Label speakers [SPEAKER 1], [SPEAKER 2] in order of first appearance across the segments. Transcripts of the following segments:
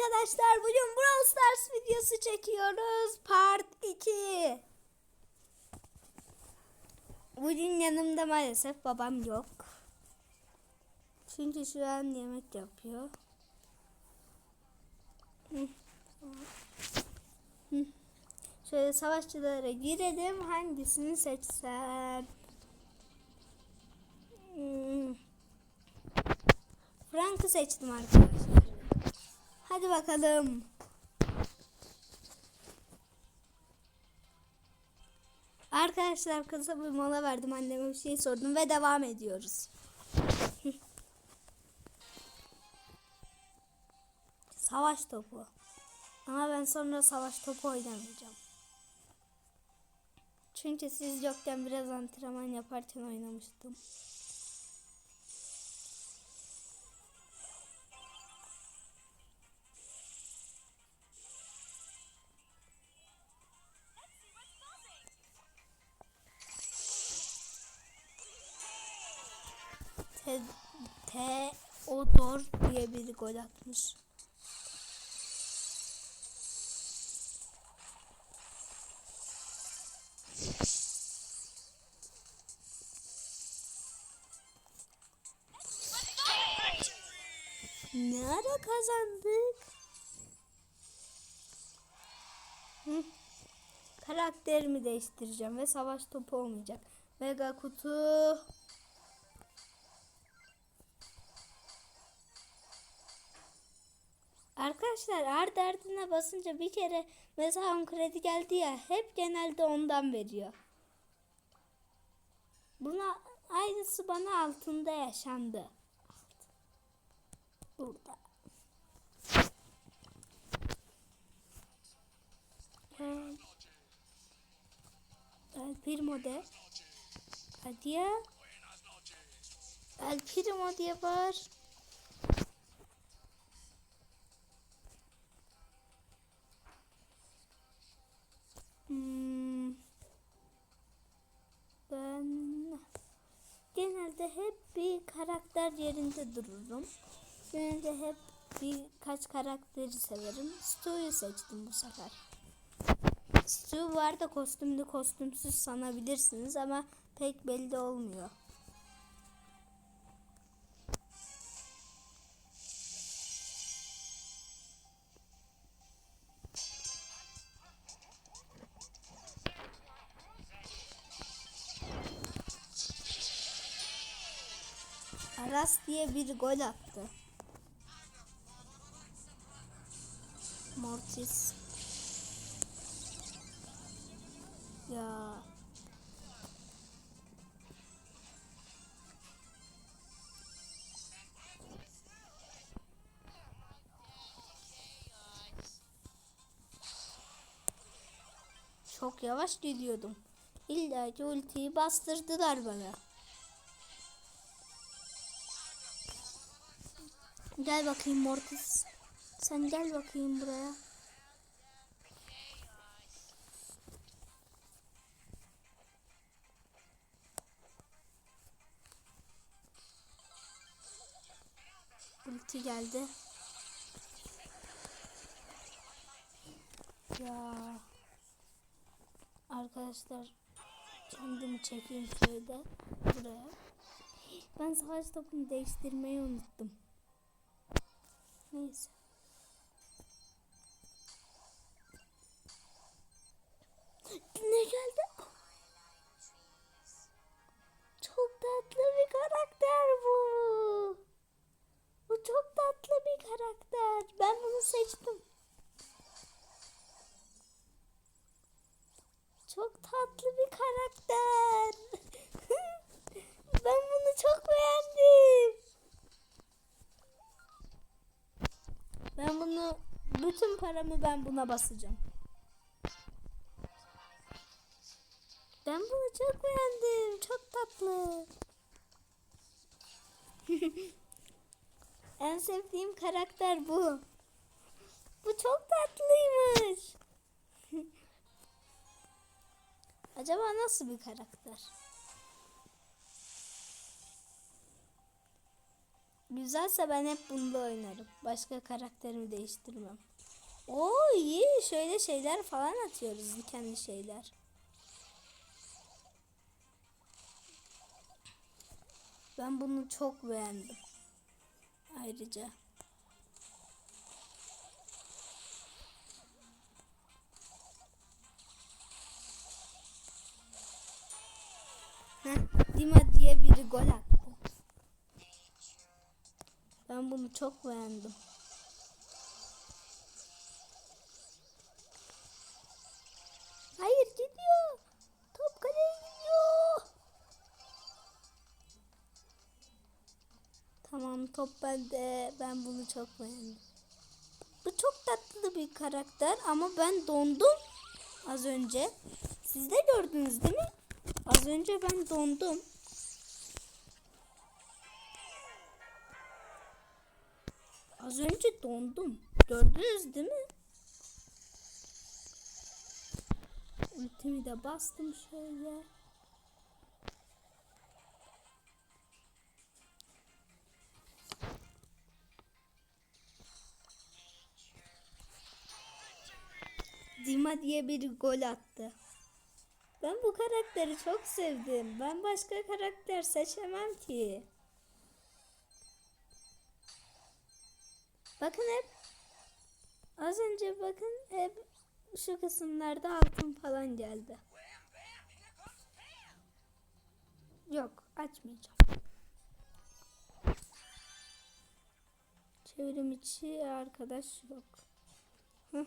[SPEAKER 1] arkadaşlar bugün Brawl Stars videosu çekiyoruz. Part 2. Bugün yanımda maalesef babam yok. Çünkü şu an yemek yapıyor. Şöyle savaşçılara girelim. Hangisini seçsem? Hmm. Frank'ı seçtim arkadaşlar. Hadi bakalım. Arkadaşlar kısa bir mola verdim anneme bir şey sordum ve devam ediyoruz. savaş topu. Ama ben sonra savaş topu oynamayacağım. Çünkü siz yokken biraz antrenman yaparken oynamıştım. Te Teodor diye biri gol atmış. Ne ara kazandık? Hı. Karakterimi değiştireceğim ve savaş topu olmayacak. Mega kutu. Arkadaşlar ard ardına basınca bir kere mesela kredi geldi ya hep genelde ondan veriyor. Buna aynısı bana altında yaşandı. Burada. El, Primo de. Hadi ya. El Primo diye var. Karakter yerinde dururum. Genelde hep birkaç karakteri severim. Stu'yu seçtim bu sefer. Stu var da kostümlü kostümsüz sanabilirsiniz ama pek belli olmuyor. Aras diye bir gol attı. Mortis. Ya. Çok yavaş gidiyordum. İlla ki ultiyi bastırdılar bana. Gel bakayım Mortis. Sen gel bakayım buraya. Ulti geldi. Ya. Arkadaşlar kendimi çekeyim şöyle buraya. Ben savaş topunu değiştirmeyi unuttum. Neyse. Paramı ben buna basacağım. Ben bunu çok beğendim. Çok tatlı. en sevdiğim karakter bu. Bu çok tatlıymış. Acaba nasıl bir karakter? güzelse ben hep bunda oynarım. Başka karakterimi değiştirmem. Oo iyi. Şöyle şeyler falan atıyoruz. Dikenli şeyler. Ben bunu çok beğendim. Ayrıca. Heh, Dima diye biri gol attı. Ben bunu çok beğendim. Tamam top bende. Ben bunu çok beğendim. Bu çok tatlı bir karakter ama ben dondum az önce. Siz de gördünüz değil mi? Az önce ben dondum. Az önce dondum. Gördünüz değil mi? Ultimi de bastım şöyle. Dima diye bir gol attı. Ben bu karakteri çok sevdim. Ben başka karakter seçemem ki. Bakın hep az önce bakın hep şu kısımlarda altın falan geldi. Yok açmayacağım. Çevrim içi arkadaş yok. Hıh.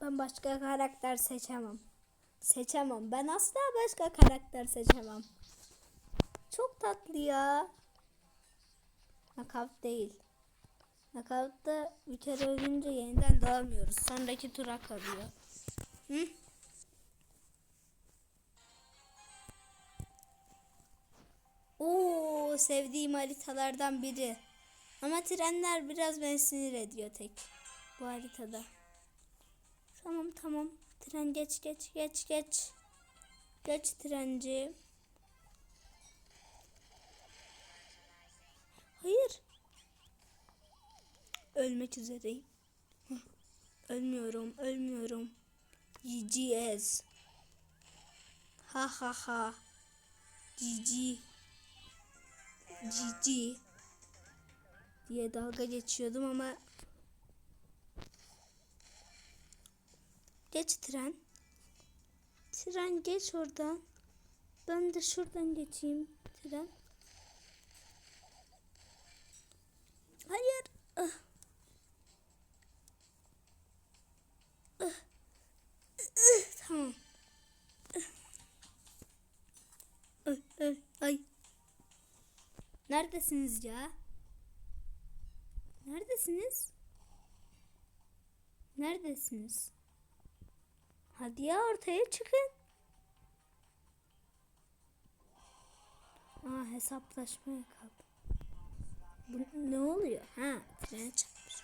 [SPEAKER 1] Ben başka karakter seçemem. Seçemem. Ben asla başka karakter seçemem. Çok tatlı ya. Knockout değil. Knockout'ta bir kere ölünce yeniden doğamıyoruz. Sonraki tura kalıyor. Hı? Oo, sevdiğim haritalardan biri. Ama trenler biraz beni sinir ediyor tek bu haritada. Tamam tamam. Tren geç geç geç geç. Geç trenci. Hayır. Ölmek üzereyim. Ölmüyorum, ölmüyorum. GGS. Ha ha ha. GG. GG. diye dalga geçiyordum ama Geç tren. Tren geç oradan. Ben de şuradan geçeyim tren. Hayır. Ah. Ah. Ah, Tamam. Ah. Ay. Neredesiniz ya? Neredesiniz? Neredesiniz? Hadi ya ortaya çıkın. Aa hesaplaşmaya kaldı. Bu ne oluyor? Ha trene çarpmış.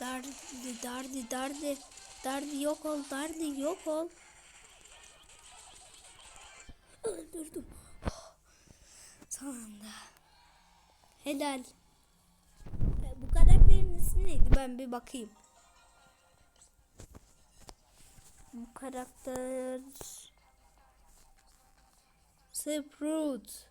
[SPEAKER 1] Dardi dardi dardi dardi yok ol dardi yok ol. Öldürdüm. Son anda. Helal. Bu karakterin ismi neydi? Ben bir bakayım. Bu karakter... Sprout.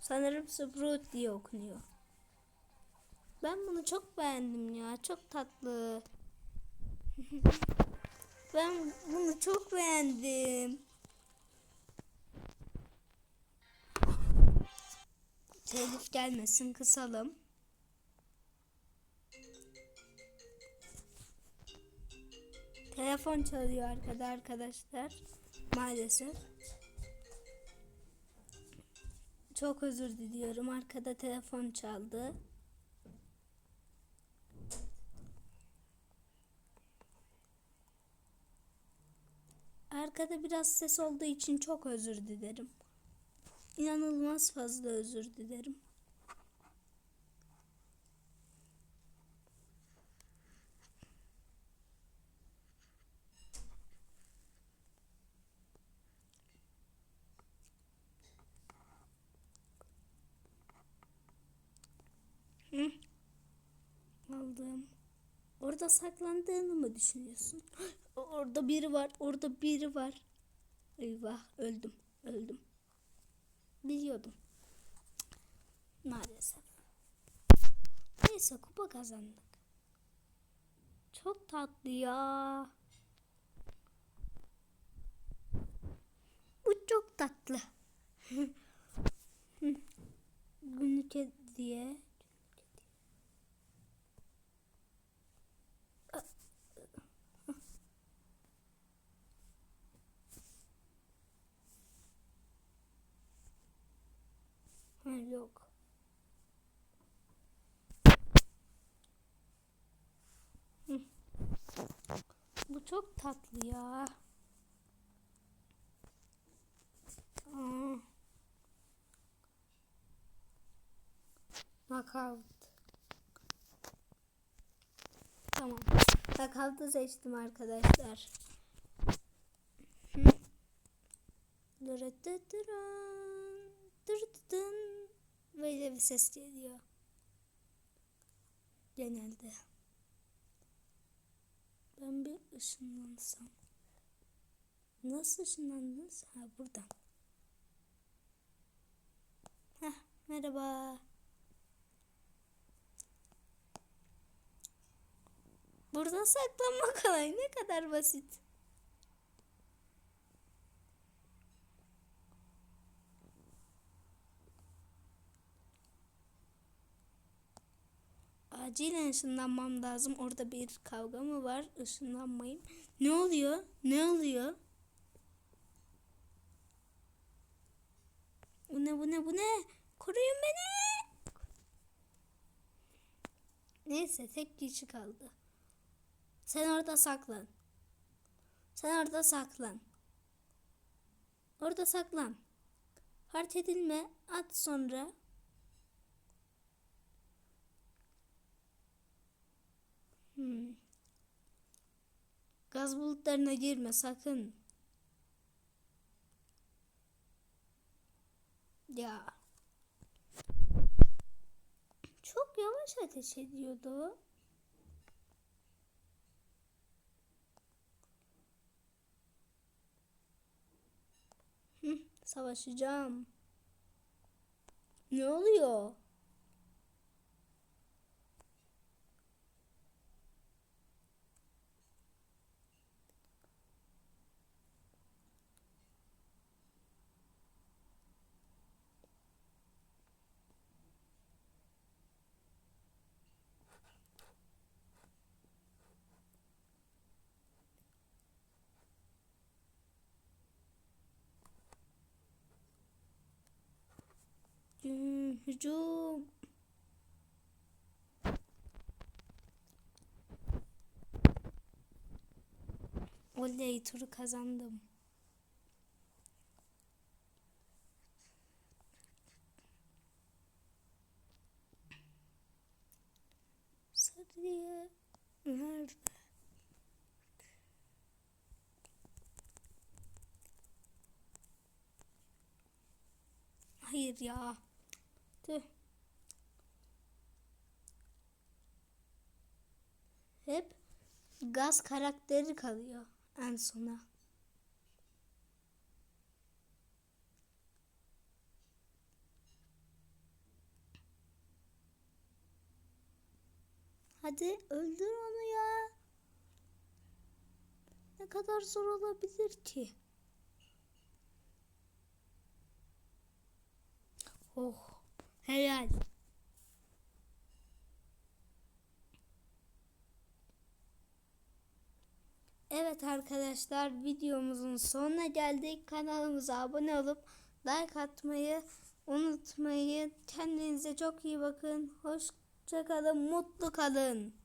[SPEAKER 1] Sanırım Sprout diye okunuyor. Ben bunu çok beğendim ya. Çok tatlı. ben bunu çok beğendim. Telif gelmesin kısalım. Telefon çalıyor arkada arkadaşlar. Maalesef. Çok özür diliyorum. Arkada telefon çaldı. Arkada biraz ses olduğu için çok özür dilerim. İnanılmaz fazla özür dilerim. Kaldım. Orada saklandığını mı düşünüyorsun? Orada biri var. Orada biri var. Eyvah öldüm. Öldüm. Biliyordum. Maalesef. Neyse kupa kazandık. Çok tatlı ya. Bu çok tatlı. Günlük hediye. Ha, yok. Hı. Çok tatlı ya. Aa. Knockout. Tamam. Knockout'u seçtim arkadaşlar. Böyle bir ses geliyor. Genelde. Ben bir ışınlansam. Nasıl ışınlandınız? Ha buradan. Heh, merhaba. Burada saklanma kolay. Ne kadar basit. Acilen ışınlanmam lazım. Orada bir kavga mı var? Işınlanmayayım. Ne oluyor? Ne oluyor? Bu ne bu ne bu ne? Koruyun beni. Neyse tek kişi kaldı. Sen orada saklan. Sen orada saklan. Orada saklan. Hareket edilme. At sonra. Hmm. Gaz bulutlarına girme sakın. Ya. Çok yavaş ateş ediyordu. Hı, savaşacağım. Ne oluyor? Hücum. Oley turu kazandım. Sarıya nerede? Hayır ya. Tüh. Hep gaz karakteri kalıyor en sona. Hadi öldür onu ya. Ne kadar zor olabilir ki? Oh, helal. Evet arkadaşlar videomuzun sonuna geldik. Kanalımıza abone olup like atmayı unutmayın. Kendinize çok iyi bakın. Hoşça kalın, mutlu kalın.